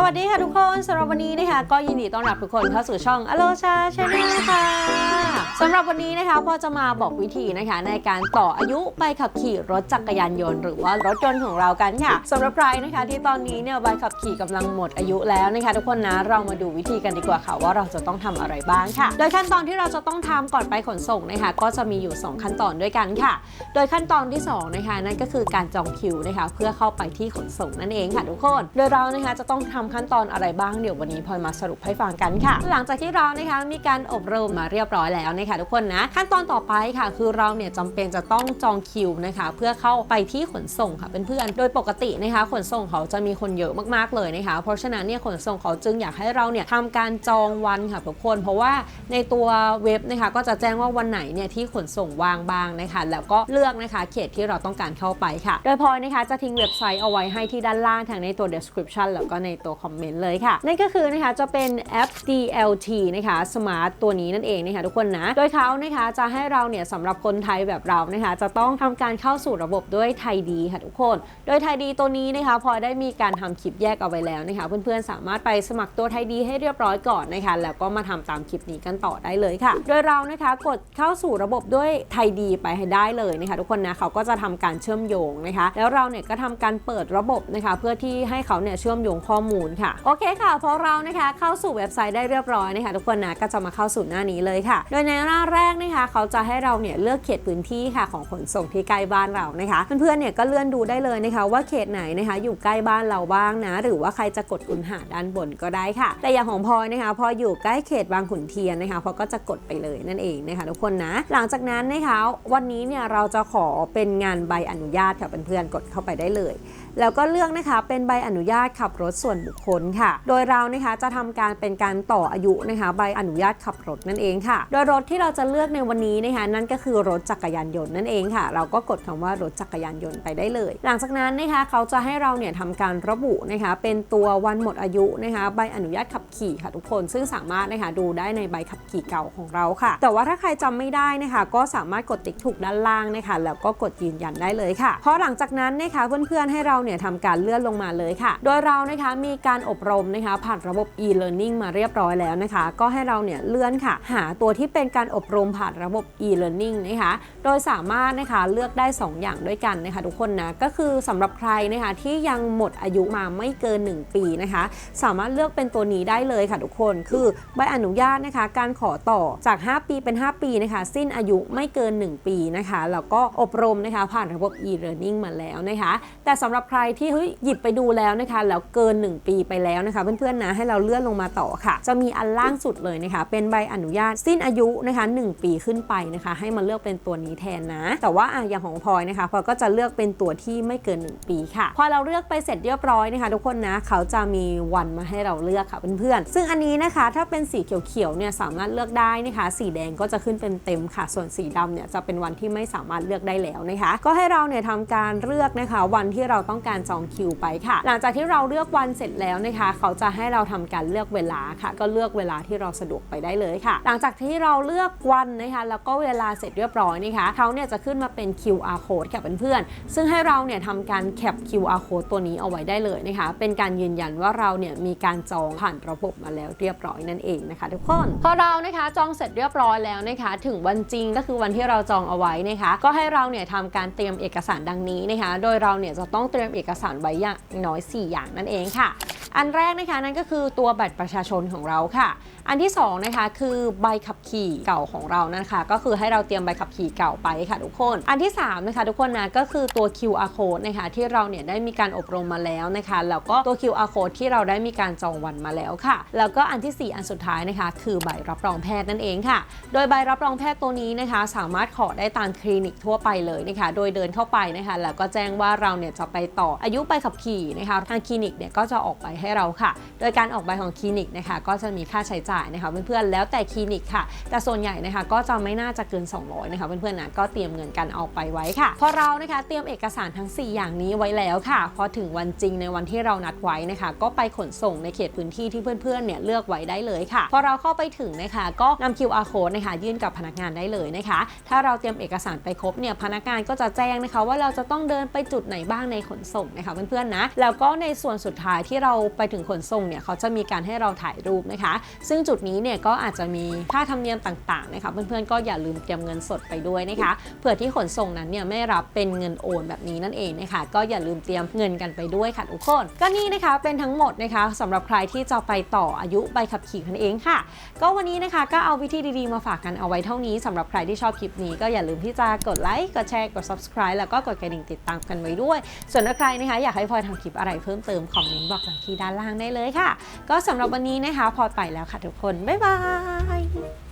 สวัสดีค่ะทุกคนสำหรับวันนี้นะคะก็ยินดีต้อนรับทุกคนเข้าสู่ช่องอโลชาชาแนลค่ะสำหรับวันนี้นะคะพ่อจะมาบอกวิธีนะคะ ในการต่ออายุใบขับขี่รถจักรยานยนต์หรือว่ารถยนต์ของเรากันค่ะสำหรับใครนะคะที่ตอนนี้เนี่ยใบขับขี่กำลังหมดอายุแล้วนะคะทุกคนนะเรามาดูวิธีกันดีกว่าค่ะว่าเราจะต้องทำอะไรบ้างค่ะ โดยขั้นตอนที่เราจะต้องทำก่อนไปขนส่งนะคะก็จะมีอยู่ 2 ขั้นตอนด้วยกันค่ะ โดยขั้นตอนที่2นะคะนั่นก็คือการจองคิวนะคะเพื่อเข้าไปที่ขนส่งนั่นเองค่ะทุกคน โดยเรานะคะจะต้องทำขั้นตอนอะไรบ้างเดี๋ยววันนี้พลอยมาสรุปให้ฟังกันค่ะ หลังจากที่เรานะคะมีการอบรมมาเรียบร้อยแล้วนะคะทุกคนนะขั้นตอนต่อไปค่ะ คือเราเนี่ยจำเป็นจะต้องจองคิวนะคะ เพื่อเข้าไปที่ขนส่งค่ะเพื่อนๆโดยปกตินะคะขนส่งเขาจะมีคนเยอะมากๆเลยนะคะ เพราะฉะนั้นเนี่ยขนส่งเขาจึงอยากให้เราเนี่ยทำการจองวันค่ะทุกคน เพราะว่าในตัวเว็บนะคะก็จะแจ้งว่าวันไหนเนี่ยที่ขนส่งว่างบ้างนะคะ แล้วก็เลือกนะคะเขตที่เราต้องการเข้าไปค่ะ โดยพลอยนะคะจะทิ้งเว็บไซต์เอาไว้ให้ที่ด้านล่างทางในตัว description แล้วก็ในตัวคอมเมนต์เลยค่ะ นั่นก็คือนะคะจะเป็นแอป DLT นะคะ Smart ตัวนี้นั่นเองนะคะทุกคนนะ โดยเขานะคะจะให้เราเนี่ยสำหรับคนไทยแบบเรานะคะ จะต้องทำการเข้าสู่ระบบด้วยไทยดีค่ะทุกคน โดยไทยดีตัวนี้นะคะ พอได้มีการทำคลิปแยกเอาไว้แล้วนะคะ เพื่อนๆสามารถไปสมัครตัวไทยดีให้เรียบร้อยก่อนนะคะ แล้วก็มาทำตามคลิปนี้กันต่อได้เลยค่ะ โดยเรานะคะกดเข้าสู่ระบบด้วยไทยดีไปให้ได้เลยนะคะ ทุกคนนะเขาก็จะทำการเชื่อมโยงนะคะ แล้วเราเนี่ยก็ทำการเปิดระบบนะคะ เพื่อที่ให้เขาเนี่ยเชื่อมโยงข้อมูลค่ะ โอเคค่ะพอเรานะคะเข้าสู่เว็บไซต์ได้เรียบร้อยนะคะทุกคนนะก็จะมาเข้าสู่หน้านี้เลยค่ะ โดยในหน้าแรกนะคะ เขาจะให้เราเนี่ยเลือกเขตพื้นที่ค่ะของขนส่งที่ใกล้บ้านเรานะคะเพื่อนๆเนี่ยก็เลื่อนดูได้เลยนะคะ ว่าเขตไหนนะคะ อยู่ใกล้บ้านเราบ้างนะ หรือว่าใครจะกดคุณหาด้านบนก็ได้ค่ะ แต่อย่างของพลอยนะคะ พออยู่ใกล้เขตบางขุนเทียนนะคะพอก็จะกดไปเลยนั่นเองนะคะ ทุกคนนะ หลังจากนั้นนะคะ วันนี้เนี่ยเราจะขอเป็นงานใบอนุญาตค่ะเพื่อนๆกดเข้าไปได้เลย แล้วก็เลือกนะคะเป็นใบอนุญาตขับรถส่วนบุคคลค่ะ โดยเรานะคะจะทำการเป็นการต่ออายุนะคะใบอนุญาตขับรถนั่นเองค่ะ โดยรถที่เราจะเลือกในวันนี้นะคะนั่นก็คือรถจักรยานยนต์นั่นเองค่ะ เราก็กดคำว่ารถจักรยานยนต์ไปได้เลย หลังจากนั้นนะคะเขาจะให้เราเนี่ยทำการระบุนะคะเป็นตัววันหมดอายุนะคะใบอนุญาตขับขี่ค่ะทุกคนซึ่งสามารถนะคะดูได้ในใบขับขี่เก่าของเราค่ะ แต่ว่าถ้าใครจำไม่ได้นะคะก็สามารถกดติ๊กถูกด้านล่างนะคะแล้วก็กดยืนยันได้เลยค่ะเพราะหลังจากนั้นนะคะเพื่อนๆให้เราเนี่ยทำการเลื่อนลงมาเลยค่ะ โดยเรานะคะมีการอบรมนะคะผ่านระบบ e-learning มาเรียบร้อยแล้วนะคะ ก็ให้เราเนี่ยเลื่อนค่ะ หาตัวที่เป็นการอบรมผ่านระบบ e-learning นะคะ โดยสามารถนะคะเลือกได้ 2 อย่างด้วยกันนะคะทุกคนนะก็คือสำหรับใครนะคะที่ยังหมดอายุมาไม่เกิน 1 ปีนะคะ สามารถเลือกเป็นตัวนี้ได้เลยค่ะทุกคนคือใบอนุญาตนะคะ การขอต่อจาก 5 ปีเป็น 5 ปีนะคะ สิ้นอายุไม่เกิน 1 ปีนะคะแล้วก็อบรมนะคะผ่านระบบ e-learning มาแล้วนะคะ แต่สำหรับใครที่เฮ้ยหยิบไปดูแล้วนะคะแล้วเกิน 1 ปีไปแล้วนะคะ เพื่อนๆนะให้เราเลื่อนลงมาต่อค่ะ จะมีอันล่างสุดเลยนะคะ เป็นใบอนุญาตสิ้นอายุนะคะ 1 ปีขึ้นไปนะคะ ให้มาเลือกเป็นตัวนี้แทนนะ แต่ว่าอะอย่างของพลอยนะคะพลอยก็จะเลือกเป็นตัวที่ไม่เกิน 1 ปีค่ะ พอเราเลือกไปเสร็จเรียบร้อยนะคะ ทุกคนนะเขาจะมีวันมาให้เราเลือกค่ะเพื่อนๆซึ่งอันนี้นะคะถ้าเป็นสีเขียวๆเนี่ยสามารถเลือกได้นะคะ สีแดงก็จะขึ้นเป็นเต็มค่ะ ส่วนสีดำเนี่ยจะเป็นวันที่ไม่สามารถเลือกได้แล้วนะคะ ก็ให้เราเนี่ยทำการเลือกนะคะ วันที่เราต้องการจองคิวไปค่ะ หลังจากที่เราเลือกวันเสร็จแล้วนะคะ เขาจะให้เราทำการเลือกเวลาค่ะ ก็เลือกเวลาที่เราสะดวกไปได้เลยค่ะ หลังจากที่เราเลือกวันนะคะแล้วก็เวลาเสร็จเรียบร้อยนะคะเขาเนี่ยจะขึ้นมาเป็น QR code ค่ะเพื่อนๆซึ่งให้เราเนี่ยทำการแคป QR code ตัวนี้เอาไว้ได้เลยนะคะ เป็นการยืนยันว่าเราเนี่ยมีการจองผ่านระบบมาแล้วเรียบร้อยนั่นเองนะคะ ทุกคนพอเรานะคะจองเสร็จเรียบร้อยแล้วนะคะ ถึงวันจริงก็คือวันที่เราจองเอาไว้นะคะ ก็ให้เราเนี่ยทำการเตรียมเอกสารดังนี้นะคะ โดยเราเนี่ยจะต้องเตรียมเอกสารไว้อย่างน้อย 4 อย่างนั่นเองค่ะ อันแรกนะคะนั่นก็คือตัวบัตรประชาชนของเราค่ะ อันที่สองนะคะคือใบขับขี่เก่าของเรานะคะก็คือให้เราเตรียมใบขับขี่เก่าไปค่ะทุกคน อันที่สามนะคะทุกคนนะก็คือตัว QR code นะคะที่เราเนี่ยได้มีการอบรมมาแล้วนะคะแล้วก็ตัว QR code ที่เราได้มีการจองวันมาแล้วค่ะ แล้วก็อันที่สี่อันสุดท้ายนะคะ คือใบรับรองแพทย์นั่นเองค่ะ โดยใบรับรองแพทย์ตัวนี้นะคะ สามารถขอได้ตามคลินิกทั่วไปเลยนะคะ โดยเดินเข้าไปนะคะ แล้วก็แจ้งว่าเราเนี่ยจะไปต่ออายุใบขับขี่นะคะทางคลินิกเนี่ยก็จะออกใบให้เราค่ะ โดยการออกใบของคลินิกนะคะก็จะมีค่าใช้จ่ายนะคะเพื่อนๆแล้วแต่คลินิกค่ะ แต่ส่วนใหญ่นะคะก็จะไม่น่าจะเกิน 200นะคะเพื่อนๆนะก็เตรียมเงินกันเอาไปไว้ค่ะ พอเรานะคะเตรียมเอกสารทั้ง 4 อย่างนี้ไว้แล้วค่ะ พอถึงวันจริงในวันที่เรานัดไว้นะคะ ก็ไปขนส่งในเขตพื้นที่ที่เพื่อนๆเนี่ยเลือกไว้ได้เลยค่ะ พอเราเข้าไปถึงนะคะ ก็นำ QR code นะคะยื่นกับพนักงานได้เลยนะคะ ถ้าเราเตรียมเอกสารไปครบเนี่ยพนักงานก็จะแจ้งนะคะ ว่าเราจะต้องเดินไปจุดไหนบ้างในขนส่งนะคะเพื่อนๆนะแล้วก็ในส่วนสุดท้ายที่เราไปถึงขนส่งเนี่ยเขาจะมีการให้เราถ่ายรูปนะคะ ซึ่งจุดนี้เนี่ยก็อาจจะมีค่าธรรมเนียมต่างๆนะคะเพื่อนๆก็อย่าลืมเตรียมเงินสดไปด้วยนะคะเผื่อที่ขนส่งนั้นเนี่ยไม่รับเป็นเงินโอนแบบนี้นั่นเองนะคะก็อย่าลืมเตรียมเงินกันไปด้วยค่ะทุกคนก็นี่นะคะเป็นทั้งหมดนะคะสำหรับใครที่จะไปต่ออายุใบขับขี่คันเองค่ะ ก็วันนี้นะคะก็เอาวิธีดีๆมาฝากกันเอาไว้เท่านี้สำหรับใครที่ชอบคลิปนี้ก็อย่าลืมที่จะกดไลค์กดแชร์กด subscribe แล้วก็กดกระดิ่งติดตามกันไว้ด้วย ส่วนถ้าใครนะคะอยากให้พลอยทำคลิปอะไรเพิ่มเติมคอมเมนต์บอกกันที่ด้านล่างได้เลยค่ะ ก็สำหรับวันนี้นะคะพอไปแล้วค่ะทุกคน บ๊ายบาย